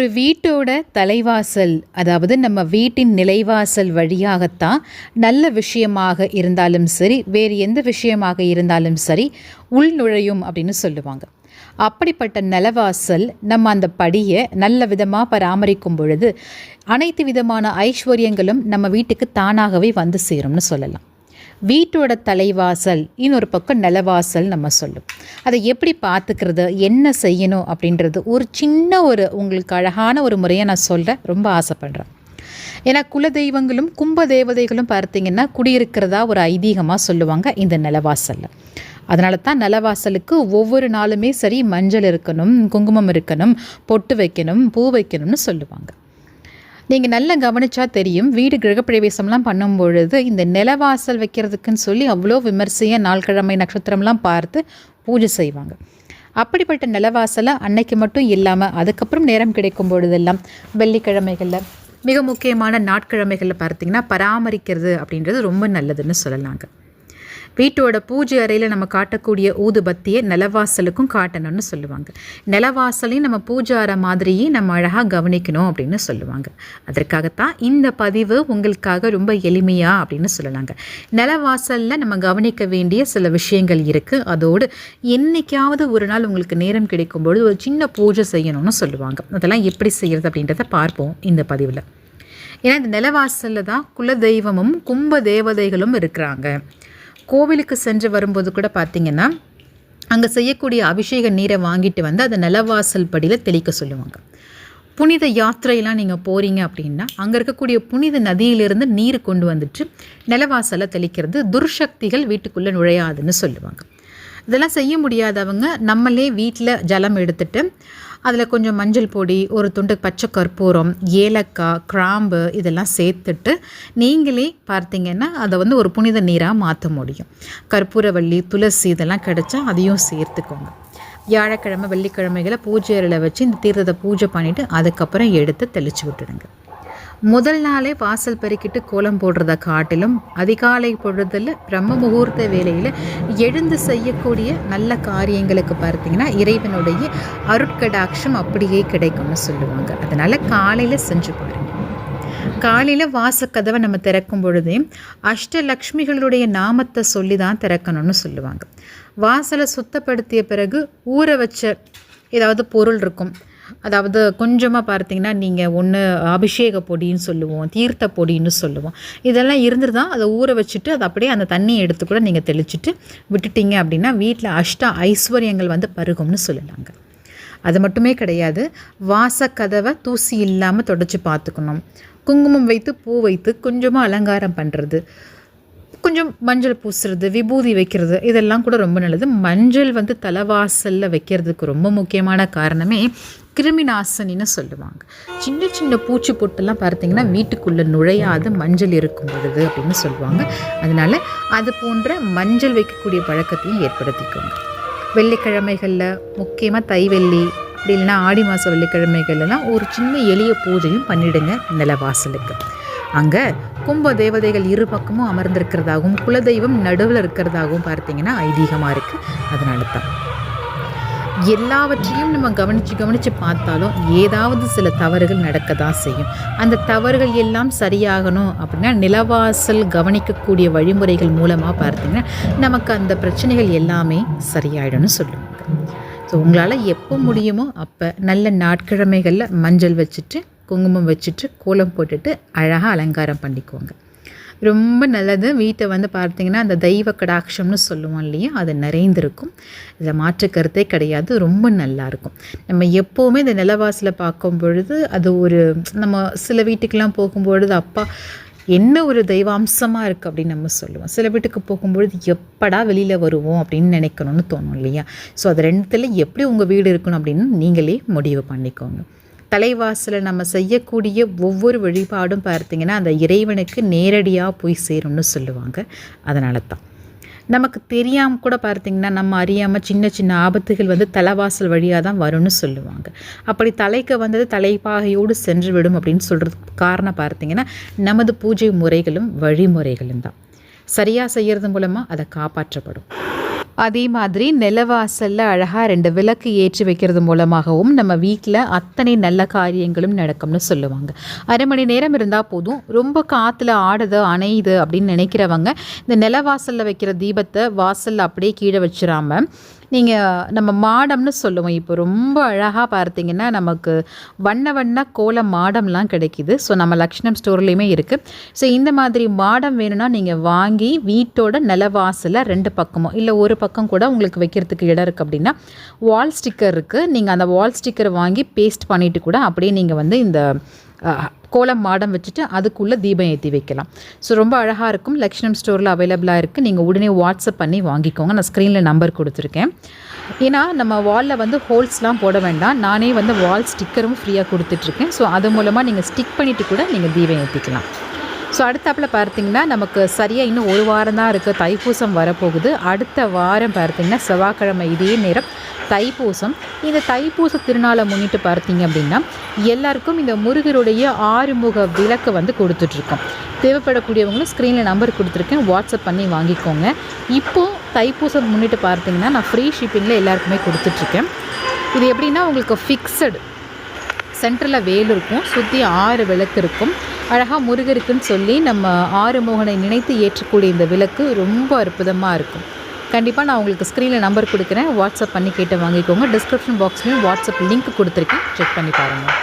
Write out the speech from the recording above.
ஒரு வீட்டோட தலைவாசல் அதாவது நம்ம வீட்டின் நிலைவாசல் வழியாகத்தான் நல்ல விஷயமாக இருந்தாலும் சரி வேறு எந்த விஷயமாக இருந்தாலும் சரி உள் நுழையும் அப்படின்னு சொல்லுவாங்க. அப்படிப்பட்ட நிலவாசல் நம்ம அந்த படியை நல்ல விதமாக பராமரிக்கும் பொழுது அனைத்து விதமான ஐஸ்வர்யங்களும் நம்ம வீட்டுக்கு தானாகவே வந்து சேரும்னு சொல்லலாம். வீட்டோட தலைவாசல் இன்னொரு பக்கம் நிலவாசல் நம்ம சொல்லும். அதை எப்படி பார்த்துக்கிறது என்ன செய்யணும் அப்படின்றது ஒரு சின்ன ஒரு உங்களுக்கு அழகான ஒரு முறையை நான் சொல்ல ரொம்ப ஆசைப்படுறேன். ஏன்னா குலதெய்வங்களும் கும்ப தேவதைகளும் பார்த்தீங்கன்னா குடியிருக்கிறதா ஒரு ஐதீகமாக சொல்லுவாங்க இந்த நிலவாசலில். அதனால தான் நிலவாசலுக்கு ஒவ்வொரு நாளுமே சரி மஞ்சள் இருக்கணும் குங்குமம் இருக்கணும் பொட்டு வைக்கணும் பூ வைக்கணும்னு சொல்லுவாங்க. நீங்கள் நல்லா கவனிச்சா தெரியும். வீடு கிரகப்பிரவேசம்லாம் பண்ணும் பொழுது இந்த நிலவாசல் வைக்கிறதுக்குன்னு சொல்லி அவ்வளோ விமர்சையாக நாள்கிழமை நட்சத்திரம்லாம் பார்த்து பூஜை செய்வாங்க. அப்படிப்பட்ட நிலவாசலை அன்னைக்கு மட்டும் இல்லாமல் அதுக்கப்புறம் நேரம் கிடைக்கும் பொழுதெல்லாம் வெள்ளிக்கிழமைகளில் மிக முக்கியமான நாட்கிழமைகளில் பார்த்தீங்கன்னா பராமரிக்கிறது அப்படின்றது ரொம்ப நல்லதுன்னு சொல்லலாங்க. வீட்டோட பூஜை அறையில் நம்ம காட்டக்கூடிய ஊதுபத்தியை நிலவாசலுக்கும் காட்டணும்னு சொல்லுவாங்க. நிலவாசலையும் நம்ம பூஜை அறை மாதிரியே நம்ம அழகாக கவனிக்கணும் அப்படின்னு சொல்லுவாங்க. அதற்காகத்தான் இந்த பதிவு உங்களுக்காக ரொம்ப எளிமையா அப்படின்னு சொல்லலாங்க. நிலவாசலில் நம்ம கவனிக்க வேண்டிய சில விஷயங்கள் இருக்குது அதோடு என்றைக்காவது ஒரு நாள் உங்களுக்கு நேரம் கிடைக்கும்பொழுது ஒரு சின்ன பூஜை செய்யணும்னு சொல்லுவாங்க. அதெல்லாம் எப்படி செய்கிறது அப்படின்றத பார்ப்போம் இந்த பதிவில். ஏன்னா இந்த நிலவாசலில் தான் குலதெய்வமும் கும்ப தேவதைகளும் இருக்கிறாங்க. கோவிலுக்கு சென்று வரும்போது கூட பார்த்திங்கன்னா அங்கே செய்யக்கூடிய அபிஷேக நீரை வாங்கிட்டு வந்து அதை நிலவாசல் படியில் தெளிக்க சொல்லுவாங்க. புனித யாத்திரையெல்லாம் நீங்கள் போகிறீங்க அப்படின்னா அங்கே இருக்கக்கூடிய புனித நதியிலிருந்து நீர் கொண்டு வந்துட்டு நிலவாசலை தெளிக்கிறது துர்சக்திகள் வீட்டுக்குள்ளே நுழையாதுன்னு சொல்லுவாங்க. இதெல்லாம் செய்ய முடியாதவங்க நம்மளே வீட்டில் ஜலம் எடுத்துட்டு அதில் கொஞ்சம் மஞ்சள் பொடி ஒரு துண்டு பச்சை கற்பூரம் ஏலக்காய் கிராம்பு இதெல்லாம் சேர்த்துட்டு நீங்களே பார்த்தீங்கன்னா அதை வந்து ஒரு புனித நீராக மாற்ற முடியும். கற்பூரவள்ளி துளசி இதெல்லாம் கிடச்சா அதையும் சேர்த்துக்கோங்க. வியாழக்கிழமை வெள்ளிக்கிழமைகளை பூஜை அறையில் வச்சு இந்த தீர்த்தத்தை பூஜை பண்ணிவிட்டு அதுக்கப்புறம் எடுத்து தெளித்து விட்டுடுங்க. முதல் நாளே வாசல் பெருக்கிட்டு கோலம் போடுறத காட்டிலும் அதிகாலை பொழுதில் பிரம்ம முகூர்த்த வேலையில் எழுந்து செய்யக்கூடிய நல்ல காரியங்களுக்கு பார்த்தீங்கன்னா இறைவனுடைய அருட்கடாட்சம் அப்படியே கிடைக்கும்னு சொல்லுவாங்க. அதனால் காலையில் செஞ்சு பாருங்கள் காலையில் வாசக்கதவை நம்ம திறக்கும் பொழுதே அஷ்டலக்ஷ்மிகளுடைய நாமத்தை சொல்லி தான் திறக்கணும்னு சொல்லுவாங்க. வாசலை சுத்தப்படுத்திய பிறகு ஊற வச்ச ஏதாவது பொருள் இருக்கும். அதாவது கொஞ்சமாக பார்த்தீங்கன்னா நீங்கள் ஒன்று அபிஷேக பொடின்னு சொல்லுவோம் தீர்த்த பொடின்னு சொல்லுவோம். இதெல்லாம் இருந்துட்டு தான் அதை ஊற வச்சுட்டு அதை அப்படியே அந்த தண்ணியை எடுத்து கூட நீங்கள் தெளிச்சுட்டு விட்டுட்டீங்க அப்படின்னா வீட்டில் அஷ்ட ஐஸ்வர்யங்கள் வந்து பருகும்னு சொல்லலாங்க அது மட்டுமே கிடையாது வாசக்கதவை தூசி இல்லாமல் தொடச்சி பார்த்துக்கணும். குங்குமம் வைத்து பூ வைத்து கொஞ்சமாக அலங்காரம் பண்ணுறது கொஞ்சம் மஞ்சள் பூசுறது விபூதி வைக்கிறது இதெல்லாம் கூட ரொம்ப நல்லது. மஞ்சள் வந்து தலைவாசலில் வைக்கிறதுக்கு ரொம்ப முக்கியமான காரணமே கிருமி நாசினின்னு சொல்லுவாங்க. சின்ன சின்ன பூச்சி பொட்டெல்லாம் பார்த்தீங்கன்னா வீட்டுக்குள்ளே நுழையாத மஞ்சள் இருக்கும் பொழுது அப்படின்னு சொல்லுவாங்க. அதனால் அது போன்ற மஞ்சள் வைக்கக்கூடிய பழக்கத்தையும் ஏற்படுத்திக்கோங்க. வெள்ளிக்கிழமைகளில் முக்கியமாக தைவெள்ளி அப்படி இல்லைன்னா ஆடி மாத வெள்ளிக்கிழமைகள்லாம் ஒரு சின்ன எளிய பூஜையும் பண்ணிவிடுங்க நிலவாசலுக்கு. அங்கே கும்ப தேவதைகள் இரு பக்கமும் அமர்ந்திருக்கிறதாகவும் குலதெய்வம் நடுவில் இருக்கிறதாகவும் பார்த்தீங்கன்னா ஐதீகமாக இருக்குது அதனால தான் எல்லாவற்றையும் நம்ம கவனித்து கவனித்து பார்த்தாலும் ஏதாவது சில தவறுகள் நடக்க தான் செய்யும். அந்த தவறுகள் எல்லாம் சரியாகணும் அப்படின்னா நிலவாசல் கவனிக்கக்கூடிய வழிமுறைகள் மூலமாக பார்த்தீங்கன்னா நமக்கு அந்த பிரச்சனைகள் எல்லாமே சரியாயிடும்னு சொல்லுவாங்க. ஸோ உங்களால் எப்போ முடியுமோ அப்போ நல்ல நாட்கிழமைகளில் மஞ்சள் வச்சுட்டு குங்குமம் வச்சுட்டு கோலம் போட்டுட்டு அழகாக அலங்காரம் பண்ணிக்கோங்க. ரொம்ப நல்லது. வீட்டை வந்து பார்த்திங்கன்னா அந்த தெய்வ கடாட்சம்னு சொல்லுவோம் இல்லையா? அது நிறைந்திருக்கும். இதில் மாற்று கருத்தே கிடையாது. ரொம்ப நல்லாயிருக்கும் நம்ம எப்போவுமே இந்த நிலவாசலை பார்க்கும் பொழுது அது ஒரு நம்ம சில வீட்டுக்கெலாம் போகும்பொழுது அப்பா என்ன ஒரு தெய்வாம்சமாக இருக்குது அப்படின்னு நம்ம சொல்லுவோம். சில வீட்டுக்கு போகும்பொழுது எப்படா வெளியில் வருவோம் அப்படின்னு நினைக்கணும்னு தோணும் இல்லையா? ஸோ அது ரெண்டுத்தில் எப்படி உங்கள் வீடு இருக்கணும் அப்படின்னு நீங்களே முடிவு பண்ணிக்கோங்க. தலைவாசலில் நம்ம செய்யக்கூடிய ஒவ்வொரு வழிபாடும் பார்த்திங்கன்னா அந்த இறைவனுக்கு நேரடியாக போய் சேரும்னு சொல்லுவாங்க. அதனால தான் நமக்கு தெரியாமல் கூட பார்த்திங்கன்னா நம்ம அறியாமல் சின்ன சின்ன ஆபத்துகள் வந்து தலைவாசல் வழியாக தான் வரும்னு சொல்லுவாங்க. அப்படி தலைக்கு வந்தது தலைப்பாகையோடு சென்று விடும் அப்படின்னு சொல்கிறதுக்கு காரணம் பார்த்திங்கன்னா நமது பூஜை முறைகளும் வழிமுறைகளும் தான். சரியாக செய்கிறது மூலமாக அதை காப்பாற்றப்படும். அதே மாதிரி நிலவாசலில் அழகாக ரெண்டு விளக்கு ஏற்றி வைக்கிறது மூலமாகவும் நம்ம வீட்டில் அத்தனை நல்ல காரியங்களும் நடக்கும்னு சொல்லுவாங்க. அரை மணி நேரம் இருந்தால் போதும். ரொம்ப காற்றுல ஆடுது அணையுது அப்படின்னு நினைக்கிறவங்க இந்த நிலவாசலில் வைக்கிற தீபத்தை வாசலில் அப்படியே கீழே வச்சிடாமல் நீங்கள் நம்ம மாடம்னு சொல்லுவோம். இப்போ ரொம்ப அழகாக பார்த்தீங்கன்னா நமக்கு வண்ண வண்ண கோல மாடம்லாம் கிடைக்கிது. ஸோ நம்ம லக்ஷ்ணம் ஸ்டோர்லேயுமே இருக்குது ஸோ இந்த மாதிரி மாடம் வேணும்னா நீங்கள் வாங்கி வீட்டோட நிலவாசலில் ரெண்டு பக்கமும் இல்லை ஒரு பக்கம் கூட உங்களுக்கு வைக்கிறதுக்கு இடம் இருக்குது அப்படின்னா வால் ஸ்டிக்கர் இருக்குது நீங்கள் அந்த வால் ஸ்டிக்கர் வாங்கி பேஸ்ட் பண்ணிவிட்டு கூட அப்படியே நீங்கள் வந்து இந்த கோலம் மாடம் வச்சுட்டு அதுக்குள்ளே தீபம் ஏற்றி வைக்கலாம். ஸோ ரொம்ப அழகாக இருக்கும். லக்ஷ்மம் ஸ்டோரில் அவைலபிளாக இருக்குது நீங்கள் உடனே வாட்ஸ்அப் பண்ணி வாங்கிக்கோங்க. நான் ஸ்க்ரீனில் நம்பர் கொடுத்துருக்கேன். ஏன்னா நம்ம வாலில் வந்து ஹோல்ஸ்லாம் போட வேண்டாம். நானே வந்து வால் ஸ்டிக்கரும் ஃப்ரீயாக கொடுத்துட்ருக்கேன் ஸோ அது மூலமாக நீங்கள் ஸ்டிக் பண்ணிவிட்டு கூட நீங்கள் தீபம் ஏற்றிக்கலாம் ஸோ அடுத்தாப்பில் பார்த்தீங்கன்னா நமக்கு சரியாக இன்னும் ஒரு வாரம் தான் இருக்குது தைப்பூசம் வரப்போகுது. அடுத்த வாரம் பார்த்தீங்கன்னா செவ்வாய்க்கிழமை இதே நேரம் தைப்பூசம். இந்த தைப்பூச திருநாளை முன்னிட்டு பார்த்தீங்க அப்படின்னா எல்லாருக்கும் இந்த முருகருடைய ஆறுமுக விளக்கு வந்து கொடுத்துட்ருக்கோம். தேவைப்படக்கூடியவங்களும் ஸ்க்ரீனில் நம்பர் கொடுத்துருக்கேன். வாட்ஸ்அப் பண்ணி வாங்கிக்கோங்க. இப்போது தைப்பூசம் முன்னிட்டு பார்த்தீங்கன்னா நான் ஃப்ரீ ஷிப்பிங்கில் எல்லாருக்குமே கொடுத்துட்ருக்கேன். இது எப்படின்னா உங்களுக்கு ஃபிக்ஸடு சென்டரில் வேல் இருக்கும். சுற்றி ஆறு விளக்கு இருக்கும். அழகாக முருகருக்குன்னு சொல்லி நம்ம ஆறுமுகனை நினைத்து ஏற்றக்கூடிய இந்த விளக்கு ரொம்ப அற்புதமாக இருக்கும். கண்டிப்பாக நான் உங்களுக்கு ஸ்க்ரீனில் நம்பர் கொடுக்குறேன். வாட்ஸ்அப் பண்ணி கேட்டு வாங்கிக்கோங்க. டிஸ்கிரிப்ஷன் பாக்ஸ்லேயும் வாட்ஸ்அப் லிங்க் கொடுத்துருக்கேன். செக் பண்ணி பாருங்கள்